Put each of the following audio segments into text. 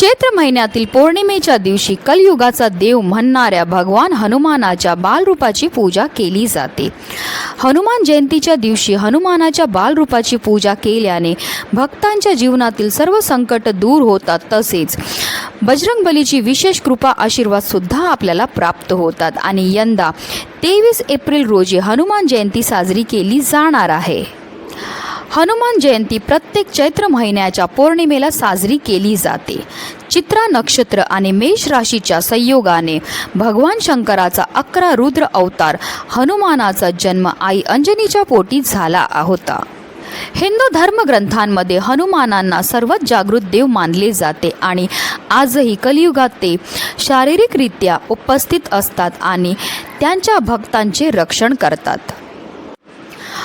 चैत्र महिन्यातील पौर्णिमेच्या दिवशी कलयुगाचा देव म्हणणाऱ्या भगवान हनुमानाच्या बालरूपाची पूजा केली जाते. हनुमान जयंतीच्या दिवशी हनुमानाच्या बालरूपाची पूजा केल्याने भक्तांच्या जीवनातील सर्व संकट दूर होतात. तसेच बजरंगबलीची विशेष कृपा आशीर्वाद सुद्धा आपल्याला प्राप्त होतात आणि यंदा तेवीस एप्रिल रोजी हनुमान जयंती साजरी केली जाणार आहे. हनुमान जयंती प्रत्येक चैत्र महिन्याच्या पौर्णिमेला साजरी केली जाते. चित्रा नक्षत्र आणि मेष राशीच्या संयोगाने भगवान शंकराचा अकरा रुद्र अवतार हनुमानाचा जन्म आई अंजनीच्या पोटी झाला होता. हिंदू धर्मग्रंथांमध्ये हनुमानांना सर्वात जागृत देव मानले जाते आणि आजही कलियुगात ते शारीरिकरित्या उपस्थित असतात आणि त्यांच्या भक्तांचे रक्षण करतात.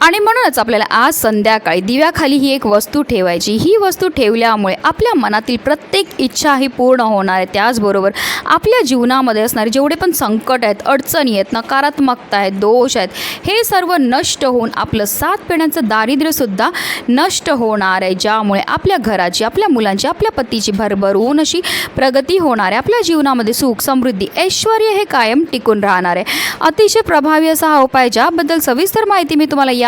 आणि म्हणूनच आपल्याला आज संध्याकाळी दिव्याखाली ही एक वस्तू ठेवायची. ही वस्तू ठेवल्यामुळे आपल्या मनातील प्रत्येक इच्छा ही पूर्ण होणार आहे. त्याचबरोबर आपल्या जीवनामध्ये असणारे जेवढे पण संकट आहेत अडचणी आहेत नकारात्मकता आहेत दोष आहेत हे सर्व नष्ट होऊन आपलं सात पिढ्यांचं दारिद्र्यसुद्धा नष्ट होणार आहे. ज्यामुळे आपल्या घराची आपल्या मुलांची आपल्या पतीची भरभरून अशी प्रगती होणार आहे. आपल्या जीवनामध्ये सुख समृद्धी ऐश्वर हे कायम टिकून राहणार आहे. अतिशय प्रभावी असा हा उपाय ज्याबद्दल सविस्तर माहिती मी तुम्हाला या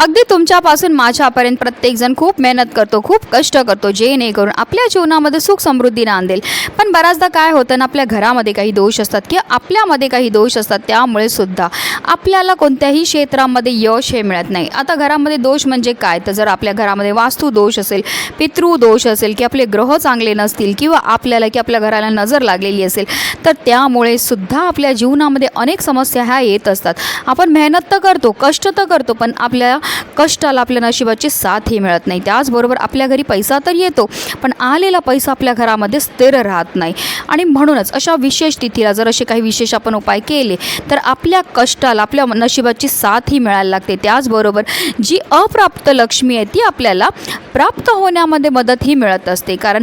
अगदी तुमच्यापासून माझ्यापर्यंत प्रत्येकजण खूप मेहनत करतो खूप कष्ट करतो जेणेकरून आपल्या जीवनामध्ये सुख समृद्धी नांदेल. पण बऱ्याचदा काय होतं ना आपल्या घरामध्ये काही दोष असतात किंवा आपल्यामध्ये काही दोष असतात त्यामुळे सुद्धा आपल्याला कोणत्याही क्षेत्रामध्ये यश हे मिळत नाही. आता घरामध्ये दोष म्हणजे काय? तर जर आपल्या घरामध्ये वास्तू दोष असेल पितृ दोष असेल की आपले ग्रह चांगले नसतील किंवा आपल्याला की आपल्या घराला नजर लागलेली असेल तर त्यामुळे सुद्धा आपल्या जीवनामध्ये अनेक समस्या ह्या येत असतात. आपण मेहनत तर करतो कष्ट तर करतो पण आपल्या कष्टाला आपल्या नशिबाची साथ ही मिळत नाही. त्याचबरोबर आपल्या घरी पैसा तर येतो पण आलेला पैसा आपल्या घरामध्ये स्थिर राहत नाही. आणि म्हणूनच अशा विशेष तिथीला जर असे काही विशेष आपण उपाय केले तर आपल्या कष्टाला आपल्या नशिबाची साथ ही मिळायला लागते. त्याचबरोबर जी अप्राप्त लक्ष्मी आहे ती आपल्याला प्राप्त होण्यामध्ये मदत ही मिळत असते. कारण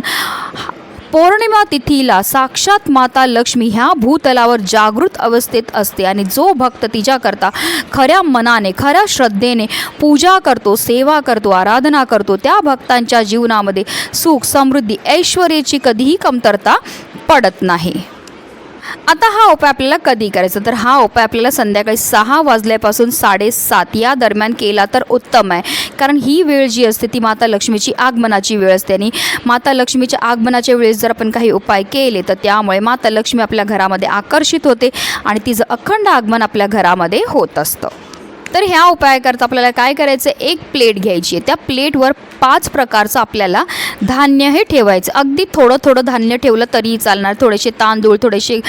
पौर्णिमा तिथीला साक्षात माता लक्ष्मी ह्या भूतलावर जागृत अवस्थेत असते आणि जो भक्त तिच्याकरता खऱ्या मनाने खऱ्या श्रद्धेने पूजा करतो सेवा करतो आराधना करतो त्या भक्तांच्या जीवनामध्ये सुख समृद्धी ऐश्वर्याची कधीही कमतरता पडत नाही. आता हा उपाय आपल्याला कधी करायचा? तर हा उपाय आपल्याला संध्याकाळी सहा वाजल्यापासून साडेसात या दरम्यान केला तर उत्तम आहे. कारण ही वेळ जी असते ती माता लक्ष्मीची आगमनाची वेळ असते. आणि माता लक्ष्मीच्या आगमनाच्या वेळेस जर आपण काही उपाय केले तर त्यामुळे माता लक्ष्मी आपल्या घरामध्ये आकर्षित होते आणि तिचं अखंड आगमन आपल्या घरामध्ये होत असतं. तर ह्या उपायाकरता आपल्याला काय करायचं? एक प्लेट घ्यायची आहे. त्या प्लेटवर पाच प्रकारचं आपल्याला धान्य हे ठेवायचं. अगदी थोडं थोडं धान्य ठेवलं तरीही चालणार. थोडेसे तांदूळ थोडेसे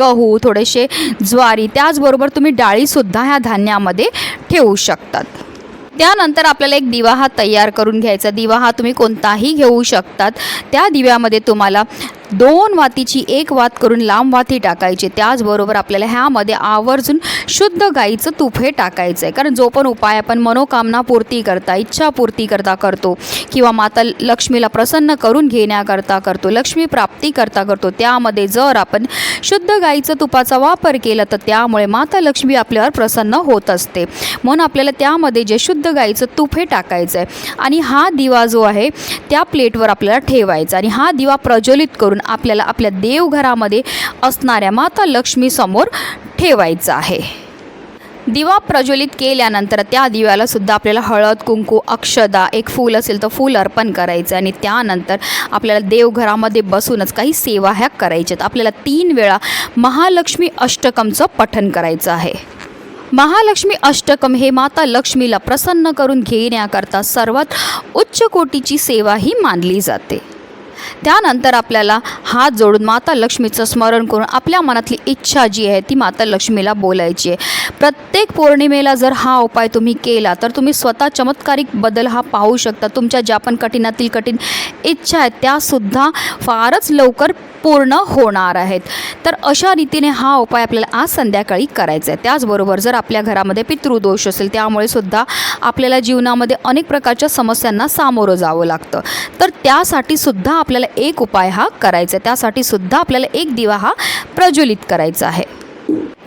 गहू थोडेसे ज्वारी त्याचबरोबर तुम्ही डाळीसुद्धा ह्या धान्यामध्ये ठेवू शकतात. त्यानंतर आपल्याला एक दिवा हा तयार करून घ्यायचा. दिवा हा तुम्ही कोणताही घेऊ शकतात. त्या दिव्यामध्ये तुम्हाला दोन वातीची एक वात करून लांब वाती टाकायची. त्याचबरोबर आपल्याला ह्यामध्ये आवर्जून शुद्ध गाईचं तूप हे टाकायचं आहे. कारण जो पण उपाय आपण मनोकामना पूर्ती करता इच्छा पूर्ती करता करतो किंवा माता लक्ष्मीला प्रसन्न करून घेण्याकरता करतो लक्ष्मी प्राप्ती करता करतो त्यामध्ये जर आपण शुद्ध गाईचं तुपाचा वापर केला तर त्यामुळे माता लक्ष्मी आपल्यावर प्रसन्न होत असते. म्हणून आपल्याला त्यामध्ये जे शुद्ध गाईचं तूप हे टाकायचं आहे आणि हा दिवा जो आहे त्या प्लेटवर आपल्याला ठेवायचा आणि हा दिवा प्रज्वलित करून आपल्याला आपल्या देवघरामध्ये असणाऱ्या माता लक्ष्मीसमोर ठेवायचं आहे. दिवा प्रज्वलित केल्यानंतर त्या दिव्याला सुद्धा आपल्याला हळद कुंकू अक्षदा एक फूल असेल तर फूल अर्पण करायचं आणि त्यानंतर आपल्याला देवघरामध्ये बसूनच काही सेवा ह्या करायच्यात आपल्याला तीन वेळा महालक्ष्मी अष्टकमचं पठन करायचं आहे. महालक्ष्मी अष्टकम हे माता लक्ष्मीला प्रसन्न करून घेण्याकरता सर्वात उच्च कोटीची सेवा ही मानली जाते. त्यानंतर आपल्याला हात जोडून माता लक्ष्मीचं स्मरण करून आपल्या मनातली इच्छा जी आहे ती माता लक्ष्मीला बोलायची आहे. प्रत्येक पौर्णिमेला जर हा उपाय तुम्ही केला तर तुम्ही स्वतः चमत्कारिक बदल हा पाहू शकता. तुमच्या ज्या पण कठीणातील कठीण इच्छा आहेत त्यासुद्धा फारच लवकर पूर्ण होणार आहेत. तर अशा रीतीने हा उपाय आपल्याला आज संध्याकाळी करायचा आहे. त्याचबरोबर जर आपल्या घरामध्ये पितृदोष असेल त्यामुळे सुद्धा आपल्याला जीवनामध्ये अनेक प्रकारच्या समस्यांना सामोरं जावं लागतं. तर त्यासाठी सुद्धा आपल्याला एक उपाय हा करायचा आहे. त्यासाठी सुद्धा आपल्याला एक दिवा हा प्रज्वलित करायचा आहे.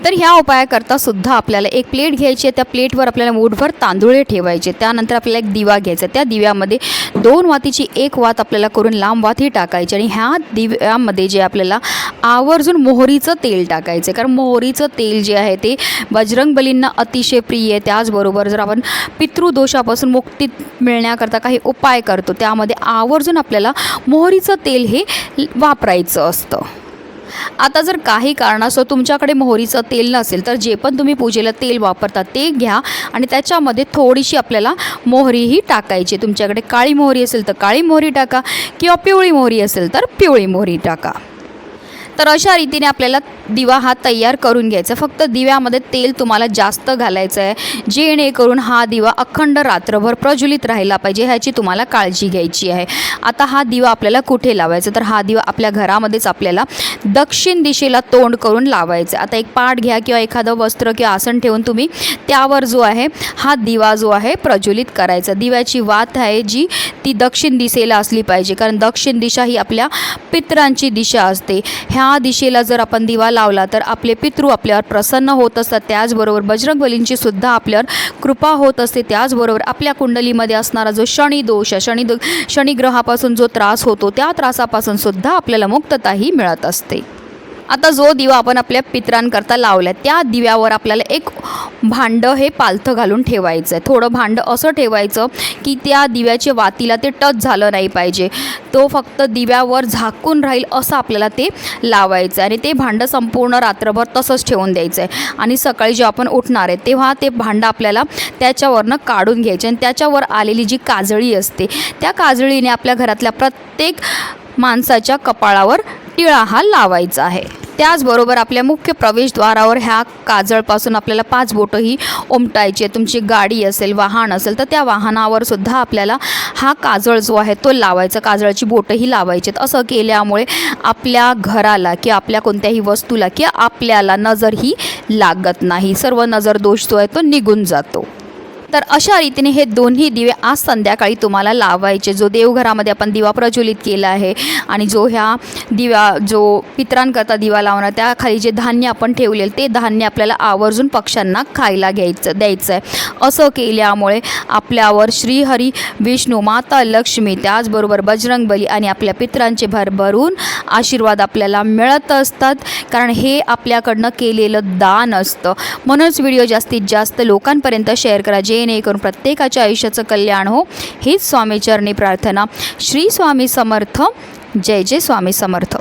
तर ह्या उपायाकरता सुद्धा आपल्याला एक प्लेट घ्यायची आहे. त्या प्लेटवर आपल्याला मूठभर तांदूळे ठेवायचे त्यानंतर आपल्याला एक दिवा घ्यायचा त्या दिव्यामध्ये दोन वातीची एक वात आपल्याला करून लांब वात ही टाकायची आणि ह्या दिव्यामध्ये जे आपल्याला आवर्जून मोहरीचं तेल टाकायचं कारण मोहरीचं तेल जे आहे ते बजरंगबलींना अतिशय प्रिय आहे. त्याचबरोबर जर आपण पितृदोषापासून मुक्ती मिळण्याकरता काही उपाय करतो त्यामध्ये आवर्जून आपल्याला मोहरीचं तेल हे वापरायचं असतं. आता जर काही कारणास्तव तुमच्याकडे मोहरीचं तेल नसेल तर जे पण तुम्ही पूजेला तेल वापरता ते घ्या आणि त्याच्यामध्ये थोडीशी आपल्याला मोहरीही टाकायची. तुमच्याकडे काळी मोहरी असेल तर काळी मोहरी टाका किंवा पिवळी मोहरी असेल तर पिवळी मोहरी टाका. तर अशा रीतीने आपल्याला दिवा हा तयार करून घ्यायचा. फक्त दिव्यामध्ये तेल तुम्हाला जास्त घालायचं आहे जेणेकरून हा दिवा अखंड रात्रभर प्रज्वलित राहिला पाहिजे ह्याची तुम्हाला काळजी घ्यायची आहे. आता हा दिवा आपल्याला कुठे लावायचा? तर हा दिवा आपल्या घरामध्येच आपल्याला दक्षिण दिशेला तोंड करून लावायचं. आता एक पाट घ्या किंवा एखादं वस्त्र किंवा आसन ठेवून तुम्ही त्यावर जो आहे हा दिवा जो आहे प्रज्वलित करायचा. दिव्याची वात आहे जी ती दक्षिण दिशेला असली पाहिजे. कारण दक्षिण दिशा ही आपल्या पितरांची दिशा असते. ह्या दिशेला जर आपण दिवा लावला तर आपले पितृ आपल्यावर प्रसन्न होत असतात. त्याचबरोबर बजरंगबलींची सुद्धा आपल्यावर कृपा होत असते. त्याचबरोबर आपल्या कुंडलीमध्ये असणारा जो शनी दोष आहे शनी दो शनिग्रहापासून जो त्रास होतो त्या त्रासापासून सुद्धा आपल्याला मुक्तताही मिळत असते. आता जो दिवा आपण आपल्या पितरांकरता लावला त्या दिव्यावर आपल्याला एक भांडं हे पालथं घालून ठेवायचं आहे थोडं भांडं असं ठेवायचं की त्या दिव्याच्या वातीला ते टच झालं नाही पाहिजे. तो फक्त दिव्यावर झाकून राहील असं आपल्याला ते लावायचं आहे आणि ते भांडं संपूर्ण रात्रभर तसंच ठेवून द्यायचं आहे आणि सकाळी जेव्हा आपण उठणार आहे तेव्हा ते भांडं आपल्याला त्याच्यावरनं काढून घ्यायचे आणि त्याच्यावर आलेली जी काजळी असते त्या काजळीने आपल्या घरातल्या प्रत्येक माणसाच्या कपाळावर टिळा हा लावायचा आहे. त्याचबरोबर आपल्या मुख्य प्रवेशद्वारावर ह्या काजळपासून आपल्याला पाच बोटंही उमटायची तुमची गाडी असेल वाहन असेल तर त्या वाहनावर सुद्धा आपल्याला हा काजळ जो आहे तो लावायचा काजळाची बोटंही लावायची आहेत. असं केल्यामुळे आपल्या घराला किंवा आपल्या कोणत्याही वस्तूला किंवा आपल्याला नजर ही लागत नाही. सर्व नजर दोष जो आहे तो निघून जातो. तर अशा रीतीने हे दोन्ही दिवे आज संध्याकाळी तुम्हाला लावायचे. जो देवघरामध्ये आपण दिवा प्रज्वलित केला आहे आणि जो ह्या दिव्या जो पित्रांकरता दिवा लावणार त्याखाली जे धान्य आपण ठेवलेलं ते धान्य आपल्याला आवर्जून पक्ष्यांना खायला घ्यायचं द्यायचं आहे असं केल्यामुळे आपल्यावर श्रीहरी विष्णू माता लक्ष्मी त्याचबरोबर बजरंगबली आणि आपल्या पितरांचे भरभरून आशीर्वाद आपल्याला मिळत असतात. कारण हे आपल्याकडनं केलेलं दान असतं. म्हणूनच व्हिडिओ जास्तीत जास्त लोकांपर्यंत शेअर करा. जेणेकरून प्रत्येकाच्या आयुष्याचं कल्याण हो हीच स्वामीचरणी प्रार्थना. श्री स्वामी समर्थ जय जय स्वामी समर्थ.